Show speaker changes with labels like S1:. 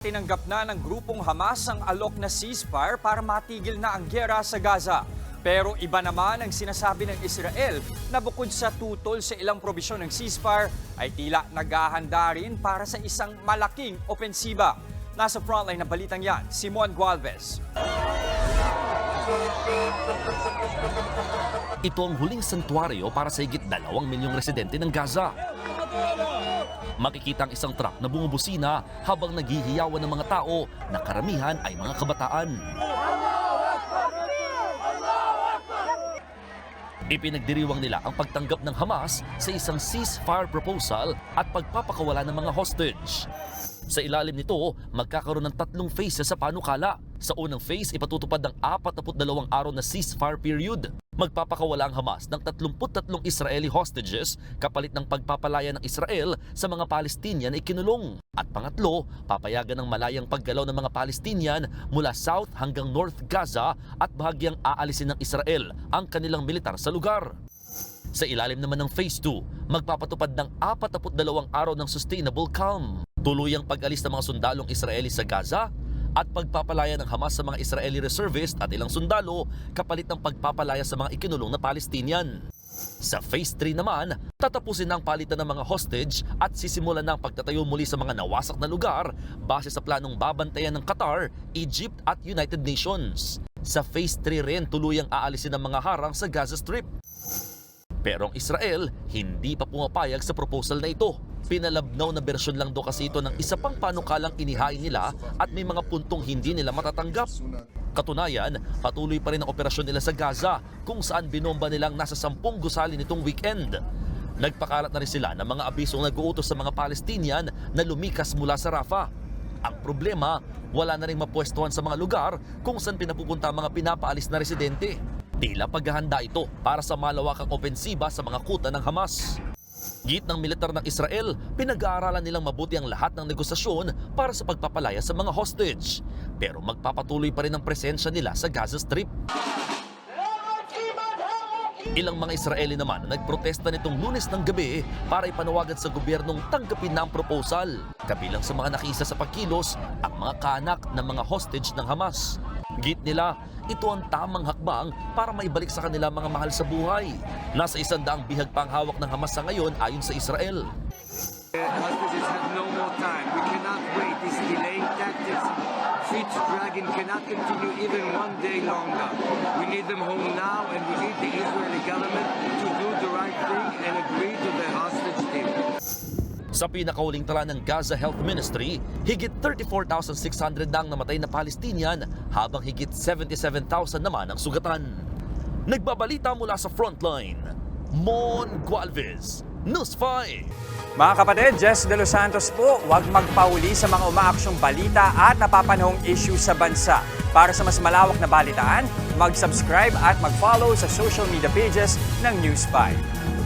S1: Tinanggap na ng grupong Hamas ang alok na ceasefire para matigil na ang gyera sa Gaza. Pero iba naman ang sinasabi ng Israel na bukod sa tutol sa ilang probisyon ng ceasefire ay tila naghahanda rin para sa isang malaking opensiba. Nasa frontline ng balitang yan, Simon Gualvez.
S2: Ito ang huling santuario para sa higit dalawang milyong residente ng Gaza. Makikita ang isang truck na bumubusina habang naghihiyawan ng mga tao na karamihan ay mga kabataan. Ipinagdiriwang nila ang pagtanggap ng Hamas sa isang ceasefire proposal at pagpapakawala ng mga hostage. Sa ilalim nito, magkakaroon ng tatlong phases sa panukala. Sa unang phase, ipatutupad ng 42 araw na ceasefire period. Magpapakawala ang Hamas ng 33 Israeli hostages kapalit ng pagpapalaya ng Israel sa mga Palestinian na ikinulong. At pangatlo, papayagan ng malayang paggalaw ng mga Palestinian mula South hanggang North Gaza at bahagyang aalisin ng Israel ang kanilang militar sa lugar. Sa ilalim naman ng Phase 2, magpapatupad ng 42 araw ng sustainable calm. Tuluyang pag-alis ng mga sundalong Israeli sa Gaza at pagpapalaya ng Hamas sa mga Israeli reservist at ilang sundalo kapalit ng pagpapalaya sa mga ikinulong na Palestinian. Sa Phase 3 naman, tatapusin ang palitan ng mga hostage at sisimulan ang pagtatayo muli sa mga nawasak na lugar base sa planong babantayan ng Qatar, Egypt at United Nations. Sa Phase 3 rin tuluyang aalisin ang mga harang sa Gaza Strip. Pero ang Israel hindi pa pumapayag sa proposal na ito. Pinalabnaw na bersyon lang do kasi ito ng isa pang panukalang inihain nila at may mga puntong hindi nila matatanggap. Katunayan, patuloy pa rin ang operasyon nila sa Gaza kung saan binomba nilang nasa sampung gusali nitong weekend. Nagpakalat na rin sila ng mga abisong nag-uutos sa mga Palestinian na lumikas mula sa Rafah. Ang problema, wala na rin mapwestuhan sa mga lugar kung saan pinapupunta mga pinapaalis na residente. Tila paghahanda ito para sa malawakang opensiba sa mga kuta ng Hamas. Git ng militar ng Israel, pinag-aaralan nilang mabuti ang lahat ng negosasyon para sa pagpapalaya sa mga hostage. Pero magpapatuloy pa rin ang presensya nila sa Gaza Strip. Ilang mga Israeli naman na nagprotesta nitong lunes ng gabi para ipanawagan sa gobyernong tanggapin na ang proposal. Kabilang sa mga nakisa sa pagkilos ang mga kanak ng mga hostage ng Hamas. Git nila, ito ang tamang hakbang para maibalik sa kanila mga mahal sa buhay. Nasa isang daang bihag pang hawak ng Hamas sa ngayon ayon sa Israel.
S3: Hostages. We cannot continue even one day longer. We need them home now, and we need the Israeli government to do the right thing and agree to the hostage deal.
S2: Sa pinakahuling tala ng Gaza Health Ministry, higit 34,600 na ang namatay na Palestinian habang higit 77,000 naman ang sugatan. Nagbabalita mula sa frontline, Mon Gualvez, News 5.
S1: Mga kapatid, Jess De Los Santos po, huwag magpauli sa mga umaaksyong balita at napapanahong issue sa bansa. Para sa mas malawak na balitaan, mag-subscribe at mag-follow sa social media pages ng News 5.